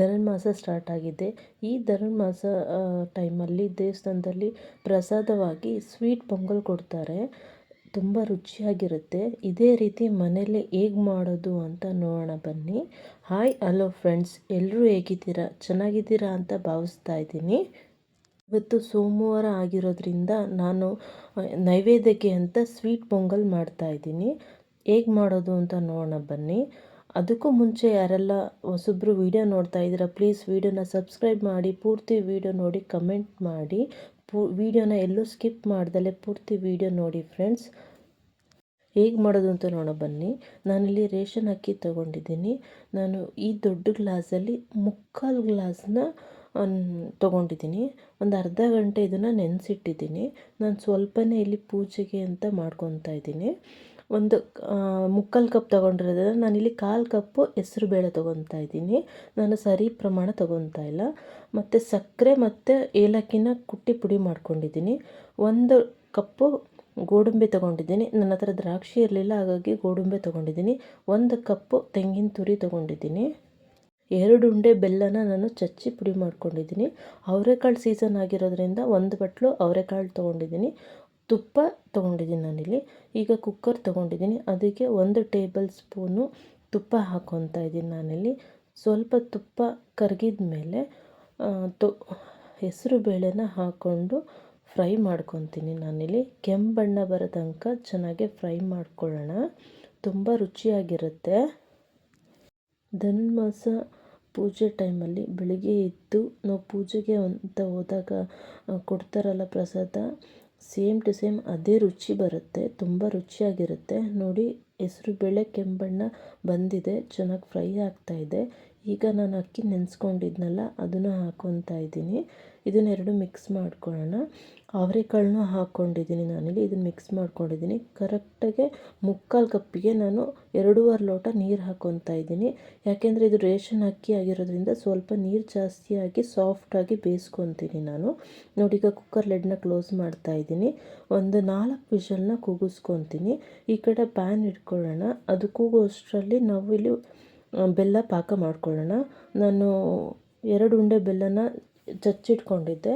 ಧನುರ್ಮಾಸ start ಆಗಿದೆ. ಈ ಧನುರ್ಮಾಸ ಟೈಮಲ್ಲಿ ದೇವಸ್ಥಾನದಲ್ಲಿ ಪ್ರಸಾದವಾಗಿ ಸ್ವೀಟ್ ಪೊಂಗಲ್ ಕೊಡ್ತಾರೆ. ತುಂಬ ರುಚಿಯಾಗಿರುತ್ತೆ. ಇದೇ ರೀತಿ ಮನೇಲಿ ಹೇಗೆ ಮಾಡೋದು ಅಂತ ನೋಡೋಣ ಬನ್ನಿ. ಹಾಯ್ ಹಲೋ ಫ್ರೆಂಡ್ಸ್ ಎಲ್ಲರೂ ಹೇಗಿದ್ದೀರಾ? ಚೆನ್ನಾಗಿದ್ದೀರಾ ಅಂತ ಭಾವಿಸ್ತಾ ಇದ್ದೀನಿ. ಇವತ್ತು ಸೋಮವಾರ ಆಗಿರೋದ್ರಿಂದ ನಾನು ನೈವೇದ್ಯಕ್ಕೆ ಅಂತ ಸ್ವೀಟ್ ಪೊಂಗಲ್ ಮಾಡ್ತಾಯಿದ್ದೀನಿ ಹೇಗೆ ಮಾಡೋದು ಅಂತ ನೋಡೋಣ ಬನ್ನಿ. ಅದಕ್ಕೂ ಮುಂಚೆ ಯಾರೆಲ್ಲ ಹೊಸಬ್ರು ವೀಡಿಯೋ ನೋಡ್ತಾ ಇದ್ದೀರಾ ಪ್ಲೀಸ್ ವೀಡಿಯೋನ ಸಬ್ಸ್ಕ್ರೈಬ್ ಮಾಡಿ, ಪೂರ್ತಿ ವೀಡಿಯೋ ನೋಡಿ ಕಮೆಂಟ್ ಮಾಡಿ. ಪೂ, ವೀಡಿಯೋನ ಎಲ್ಲೂ ಸ್ಕಿಪ್ ಮಾಡ್ದಲೇ ಪೂರ್ತಿ ವೀಡಿಯೋ ನೋಡಿ ಫ್ರೆಂಡ್ಸ್ ಹೇಗೆ ಮಾಡೋದು ಅಂತ ನೋಡೋ ಬನ್ನಿ. ನಾನಿಲ್ಲಿ ರೇಷನ್ ಅಕ್ಕಿ ತೊಗೊಂಡಿದ್ದೀನಿ. ನಾನು ಈ ದೊಡ್ಡ ಗ್ಲಾಸಲ್ಲಿ ಮುಕ್ಕಾಲು ಗ್ಲಾಸ್ನ ತೊಗೊಂಡಿದ್ದೀನಿ. ಒಂದು ಅರ್ಧ ಗಂಟೆ ಇದನ್ನು ನೆನೆಸಿಟ್ಟಿದ್ದೀನಿ. ನಾನು ಸ್ವಲ್ಪನೇ ಇಲ್ಲಿ ಪೂಜೆಗೆ ಅಂತ ಮಾಡ್ಕೊತಾ ಇದ್ದೀನಿ. ಒಂದು ಮುಕ್ಕಾಲು ಕಪ್ ತೊಗೊಂಡಿರೋದ್ರಿಂದ ನಾನಿಲ್ಲಿ ಕಾಲು ಕಪ್ಪು, ಹೆಸ್ರು ಬೇಳೆ ತೊಗೊತಾ ಇದ್ದೀನಿ. ನಾನು ಸರಿ ಪ್ರಮಾಣ ತೊಗೊತಾ ಇಲ್ಲ. ಮತ್ತು ಸಕ್ಕರೆ ಮತ್ತು ಏಲಕ್ಕಿನ ಕುಟ್ಟಿ ಪುಡಿ ಮಾಡ್ಕೊಂಡಿದ್ದೀನಿ. ಒಂದು ಕಪ್ಪು ಗೋಡಂಬಿ ತೊಗೊಂಡಿದ್ದೀನಿ. ನನ್ನ ಹತ್ರ ದ್ರಾಕ್ಷಿ ಇರಲಿಲ್ಲ, ಹಾಗಾಗಿ ಗೋಡಂಬಿ ತೊಗೊಂಡಿದ್ದೀನಿ. ಒಂದು ಕಪ್ಪು ತೆಂಗಿನ ತುರಿ ತೊಗೊಂಡಿದ್ದೀನಿ. ಎರಡು ಉಂಡೆ ಬೆಲ್ಲನ ನಾನು ಚಚ್ಚಿ ಪುಡಿ ಮಾಡ್ಕೊಂಡಿದ್ದೀನಿ. ಅವರೆಕಾಳು ಸೀಸನ್ ಆಗಿರೋದ್ರಿಂದ ಒಂದು ಬಟ್ಲು ಅವರೆಕಾಳು ತೊಗೊಂಡಿದ್ದೀನಿ. ತುಪ್ಪ ತೊಗೊಂಡಿದ್ದೀನಿ ನಾನಿಲ್ಲಿ. ಈಗ ಕುಕ್ಕರ್ ತೊಗೊಂಡಿದ್ದೀನಿ. ಅದಕ್ಕೆ ಒಂದು ಟೇಬಲ್ ಸ್ಪೂನು ತುಪ್ಪ ಹಾಕ್ಕೊತಾ ಇದ್ದೀನಿ ನಾನಿಲ್ಲಿ. ಸ್ವಲ್ಪ ತುಪ್ಪ ಕರಗಿದ ಮೇಲೆ ತು, ಹೆಸರು ಬೇಳೆನ ಹಾಕ್ಕೊಂಡು ಫ್ರೈ ಮಾಡ್ಕೊತೀನಿ ನಾನಿಲ್ಲಿ. ಕೆಂಪು ಬಣ್ಣ ಬರೋ ತನಕ ಚೆನ್ನಾಗಿ ಫ್ರೈ ಮಾಡ್ಕೊಳ್ಳೋಣ. ತುಂಬ ರುಚಿಯಾಗಿರುತ್ತೆ. ಧನುರ್ಮಾಸ ಪೂಜೆ ಟೈಮಲ್ಲಿ ಬೆಳಿಗ್ಗೆ ಎದ್ದು ನಾವು ಪೂಜೆಗೆ ಅಂತ ಹೋದಾಗ ಕೊಡ್ತಾರಲ್ಲ ಪ್ರಸಾದ ಸೇಮ್ ಟು ಸೇಮ್ ಅದೇ ರುಚಿ ಬರುತ್ತೆ, ತುಂಬ ರುಚಿಯಾಗಿರುತ್ತೆ. ನೋಡಿ ಹೆಸ್ರುಬೇಳೆ ಕೆಂಬಣ್ಣ ಬಂದಿದೆ, ಚೆನ್ನಾಗಿ ಫ್ರೈ ಆಗ್ತಾಯಿದೆ ಈಗ ನಾನು ಅಕ್ಕಿ ನೆನೆಸ್ಕೊಂಡಿದ್ನಲ್ಲ, ಅದನ್ನು ಹಾಕ್ಕೊತಾ ಇದ್ದೀನಿ. ಇದನ್ನೆರಡು ಮಿಕ್ಸ್ ಮಾಡ್ಕೊಳ್ಳೋಣ. ಅವರೆಕಾಳನ್ನೂ ಹಾಕ್ಕೊಂಡಿದ್ದೀನಿ ನಾನಿಲ್ಲಿ. ಇದನ್ನು ಮಿಕ್ಸ್ ಮಾಡ್ಕೊಂಡಿದ್ದೀನಿ. ಕರೆಕ್ಟಾಗೆ ಮುಕ್ಕಾಲು ಕಪ್ಪಿಗೆ ನಾನು ಎರಡೂವರೆ ಲೋಟ ನೀರು ಹಾಕ್ಕೊತಾ ಇದ್ದೀನಿ. ಯಾಕೆಂದರೆ ಇದು ರೇಷನ್ ಅಕ್ಕಿ ಆಗಿರೋದ್ರಿಂದ ಸ್ವಲ್ಪ ನೀರು ಜಾಸ್ತಿಯಾಗಿ ಸಾಫ್ಟಾಗಿ ಬೇಯಿಸ್ಕೊತೀನಿ ನಾನು. ನೋಡಿ, ಈಗ ಕುಕ್ಕರ್ ಲೆಡ್ನ ಕ್ಲೋಸ್ ಮಾಡ್ತಾ ಇದ್ದೀನಿ. ಒಂದು ನಾಲ್ಕು ವಿಷಲ್ನ ಕೂಗಿಸ್ಕೊತೀನಿ. ಈ ಕಡೆ ಪ್ಯಾನ್ ಇಟ್ಕೊಳ್ಳೋಣ. ಅದು ಕೂಗೋಷ್ಟರಲ್ಲಿ ನಾವು ಇಲ್ಲಿ ಬೆಲ್ಲ ಪಾಕ ಮಾಡ್ಕೊಳ್ಳೋಣ. ನಾನು ಎರಡು ಉಂಡೆ ಬೆಲ್ಲನ ಚಚ್ಚಿಟ್ಕೊಂಡಿದ್ದೆ.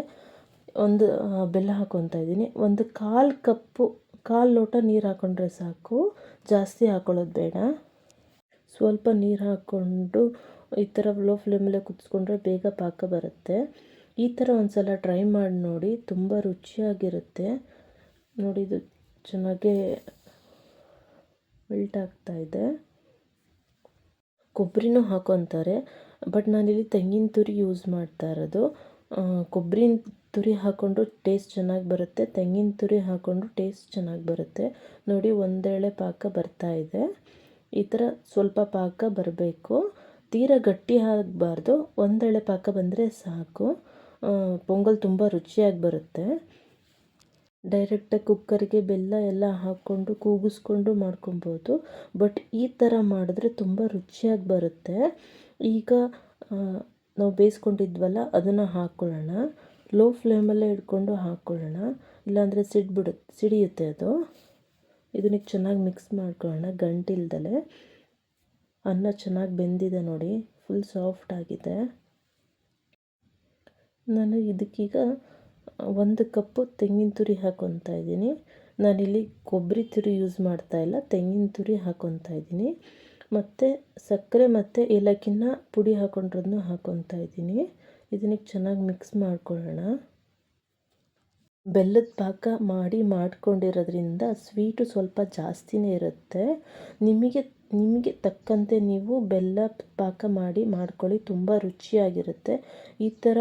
ಒಂದು ಬೆಲ್ಲ ಹಾಕ್ಕೊತಾ ಇದ್ದೀನಿ. ಒಂದು ಕಾಲು ಕಪ್ಪು, ಕಾಲು ಲೋಟ ನೀರು ಹಾಕ್ಕೊಂಡ್ರೆ ಸಾಕು. ಜಾಸ್ತಿ ಹಾಕ್ಕೊಳ್ಳೋದು ಬೇಡ. ಸ್ವಲ್ಪ ನೀರು ಹಾಕ್ಕೊಂಡು ಈ ಥರ ಲೋ ಫ್ಲೇಮಲ್ಲೇ ಕುದಿಸ್ಕೊಂಡ್ರೆ ಬೇಗ ಪಾಕ ಬರುತ್ತೆ. ಈ ಥರ ಒಂದು ಸಲ ಟ್ರೈ ಮಾಡಿ ನೋಡಿ, ತುಂಬ ರುಚಿಯಾಗಿರುತ್ತೆ. ನೋಡಿ, ಇದು ಚೆನ್ನಾಗೇ ಮೆಲ್ಟ್ ಆಗ್ತಾಯಿದೆ ಕೊಬ್ಬರಿನೂ ಹಾಕೊತಾರೆ. ಬಟ್ ನಾನಿಲ್ಲಿ ತೆಂಗಿನ ತುರಿ ಯೂಸ್ ಮಾಡ್ತಾ ಇರೋದು. ಕೊಬ್ಬರಿನ ತುರಿ ಹಾಕ್ಕೊಂಡು ಟೇಸ್ಟ್ ಚೆನ್ನಾಗಿ ಬರುತ್ತೆ. ತೆಂಗಿನ ತುರಿ ಹಾಕ್ಕೊಂಡು ಟೇಸ್ಟ್ ಚೆನ್ನಾಗಿ ಬರುತ್ತೆ. ನೋಡಿ, ಒಂದೇಳೆ ಪಾಕ ಬರ್ತಾ ಇದೆ. ಈ ಥರ ಸ್ವಲ್ಪ ಪಾಕ ಬರಬೇಕು. ತೀರ ಗಟ್ಟಿ ಆಗಬಾರ್ದು. ಒಂದೇಳೆ ಪಾಕ ಬಂದರೆ ಸಾಕು. ಪೊಂಗಲ್ ತುಂಬ ರುಚಿಯಾಗಿ ಬರುತ್ತೆ. ಡೈರೆಕ್ಟಾಗಿ ಕುಕ್ಕರ್ಗೆ ಬೆಲ್ಲ ಎಲ್ಲ ಹಾಕ್ಕೊಂಡು ಕೂಗಿಸ್ಕೊಂಡು ಮಾಡ್ಕೊಬೋದು. ಬಟ್ ಈ ಥರ ಮಾಡಿದ್ರೆ ತುಂಬ ರುಚಿಯಾಗಿ ಬರುತ್ತೆ. ಈಗ ನಾವು ಬೇಯಿಸ್ಕೊಂಡಿದ್ವಲ್ಲ, ಅದನ್ನು ಹಾಕ್ಕೊಳ್ಳೋಣ ಲೋ ಫ್ಲೇಮಲ್ಲೇ ಇಟ್ಕೊಂಡು ಹಾಕ್ಕೊಳ್ಳೋಣ ಇಲ್ಲಾಂದರೆ ಸಿಡ್ಬಿಡುತ್ತೆ ಸಿಡಿಯುತ್ತೆ ಅದು. ಇದನ್ನ ಚೆನ್ನಾಗಿ ಮಿಕ್ಸ್ ಮಾಡ್ಕೊಳ್ಳೋಣ, ಗಂಟಿಲ್ದಲೆ. ಅನ್ನ ಚೆನ್ನಾಗಿ ಬೆಂದಿದೆ ನೋಡಿ, ಫುಲ್ ಸಾಫ್ಟ್ ಆಗಿದೆ. ನಾನು ಇದಕ್ಕೀಗ, ಒಂದು ಕಪ್ಪು ತೆಂಗಿನ ತುರಿ ಹಾಕ್ಕೊತಾ ಇದ್ದೀನಿ. ನಾನಿಲ್ಲಿ ಕೊಬ್ಬರಿ ತುರಿ ಯೂಸ್ ಮಾಡ್ತಾ ಇಲ್ಲ, ತೆಂಗಿನ ತುರಿ ಹಾಕ್ಕೊತಾ ಇದ್ದೀನಿ. ಮತ್ತು ಸಕ್ಕರೆ ಮತ್ತು ಏಲಕ್ಕಿನ ಪುಡಿ ಹಾಕ್ಕೊಂಡಿರೋದನ್ನು ಹಾಕ್ಕೊತಾ ಇದ್ದೀನಿ. ಇದನ್ನ ಚೆನ್ನಾಗಿ ಮಿಕ್ಸ್ ಮಾಡ್ಕೊಳ್ಳೋಣ. ಬೆಲ್ಲದ ಪಾಕ ಮಾಡಿ ಮಾಡ್ಕೊಂಡಿರೋದ್ರಿಂದ ಸ್ವೀಟು ಸ್ವಲ್ಪ ಜಾಸ್ತಿನೇ ಇರುತ್ತೆ. ನಿಮಗೆ ನಿಮಗೆ ತಕ್ಕಂತೆ ನೀವು ಬೆಲ್ಲ ಪಾಕ ಮಾಡಿ ಮಾಡ್ಕೊಳ್ಳಿ, ತುಂಬ ರುಚಿಯಾಗಿರುತ್ತೆ. ಈ ಥರ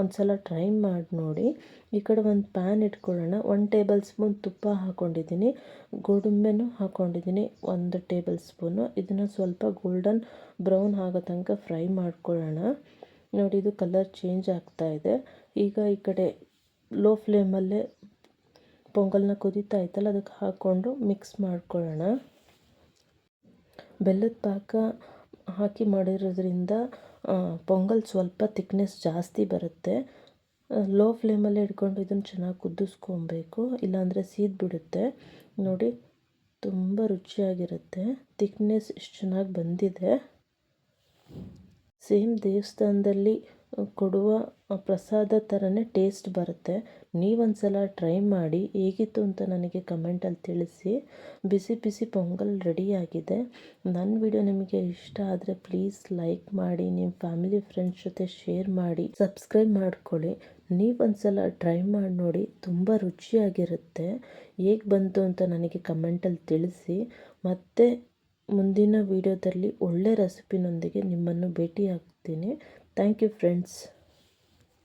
ಒಂದು ಸಲ ಟ್ರೈ ಮಾಡಿ ನೋಡಿ. ಈ ಕಡೆ ಒಂದು ಪ್ಯಾನ್ ಇಟ್ಕೊಳ್ಳೋಣ. ಒನ್ ಟೇಬಲ್ ಸ್ಪೂನ್ ತುಪ್ಪ ಹಾಕ್ಕೊಂಡಿದ್ದೀನಿ ಗೋಡಂಬಿನೂ ಹಾಕ್ಕೊಂಡಿದ್ದೀನಿ ಒಂದು ಟೇಬಲ್ ಸ್ಪೂನು. ಇದನ್ನು ಸ್ವಲ್ಪ ಗೋಲ್ಡನ್ ಬ್ರೌನ್ ಆಗೋ ತನಕ ಫ್ರೈ ಮಾಡ್ಕೊಳ್ಳೋಣ. ನೋಡಿ, ಇದು ಕಲರ್ ಚೇಂಜ್ ಆಗ್ತಾ ಇದೆ. ಈಗ ಈ ಕಡೆ ಲೋ ಫ್ಲೇಮಲ್ಲೇ ಪೊಂಗಲ್ನ ಕುದೀತಾ ಇತ್ತಲ್ಲ ಅದಕ್ಕೆ ಹಾಕ್ಕೊಂಡು ಮಿಕ್ಸ್ ಮಾಡ್ಕೊಳ್ಳೋಣ. ಬೆಲ್ಲದ ಪಾಕ ಹಾಕಿ ಮಾಡಿರೋದ್ರಿಂದ ಪೊಂಗಲ್ ಸ್ವಲ್ಪ ತಿಕ್ನೆಸ್ ಜಾಸ್ತಿ ಬರುತ್ತೆ. ಲೋ ಫ್ಲೇಮಲ್ಲೇ ಇಟ್ಕೊಂಡು ಇದನ್ನು ಚೆನ್ನಾಗಿ ಕುದಿಸ್ಕೊಬೇಕು. ಇಲ್ಲಾಂದರೆ ಸೀದ್ಬಿಡುತ್ತೆ ನೋಡಿ, ತುಂಬ ರುಚಿಯಾಗಿರುತ್ತೆ. ತಿಕ್ನೆಸ್ ಇಷ್ಟು ಚೆನ್ನಾಗಿ ಬಂದಿದೆ. ಸೇಮ್ ದೇವಸ್ಥಾನದಲ್ಲಿ ಕೊಡುವ ಪ್ರಸಾದ ಥರನೇ ಟೇಸ್ಟ್ ಬರುತ್ತೆ. ನೀವೊಂದು ಸಲ ಟ್ರೈ ಮಾಡಿ, ಹೇಗಿತ್ತು ಅಂತ ನನಗೆ ಕಮೆಂಟಲ್ಲಿ ತಿಳಿಸಿ. ಬಿಸಿ ಬಿಸಿ ಪೊಂಗಲ್ ರೆಡಿಯಾಗಿದೆ ನನ್ನ ವಿಡಿಯೋ ನಿಮಗೆ ಇಷ್ಟ ಆದರೆ ಪ್ಲೀಸ್ ಲೈಕ್ ಮಾಡಿ ನಿಮ್ಮ ಫ್ಯಾಮಿಲಿ ಫ್ರೆಂಡ್ಸ್ ಜೊತೆ ಶೇರ್ ಮಾಡಿ ಸಬ್ಸ್ಕ್ರೈಬ್ ಮಾಡ್ಕೊಳ್ಳಿ. ನೀವೊಂದು ಸಲ ಟ್ರೈ ಮಾಡಿ ನೋಡಿ, ತುಂಬ ರುಚಿಯಾಗಿರುತ್ತೆ. ಹೇಗೆ ಬಂತು ಅಂತ ನನಗೆ ಕಮೆಂಟಲ್ಲಿ ತಿಳಿಸಿ. ಮತ್ತು ಮುಂದಿನ ವಿಡಿಯೋದಲ್ಲಿ ಒಳ್ಳೆ ರೆಸಿಪಿನೊಂದಿಗೆ ನಿಮ್ಮನ್ನು ಭೇಟಿ ಆಗ್ತೀನಿ ಥ್ಯಾಂಕ್ ಯು ಫ್ರೆಂಡ್ಸ್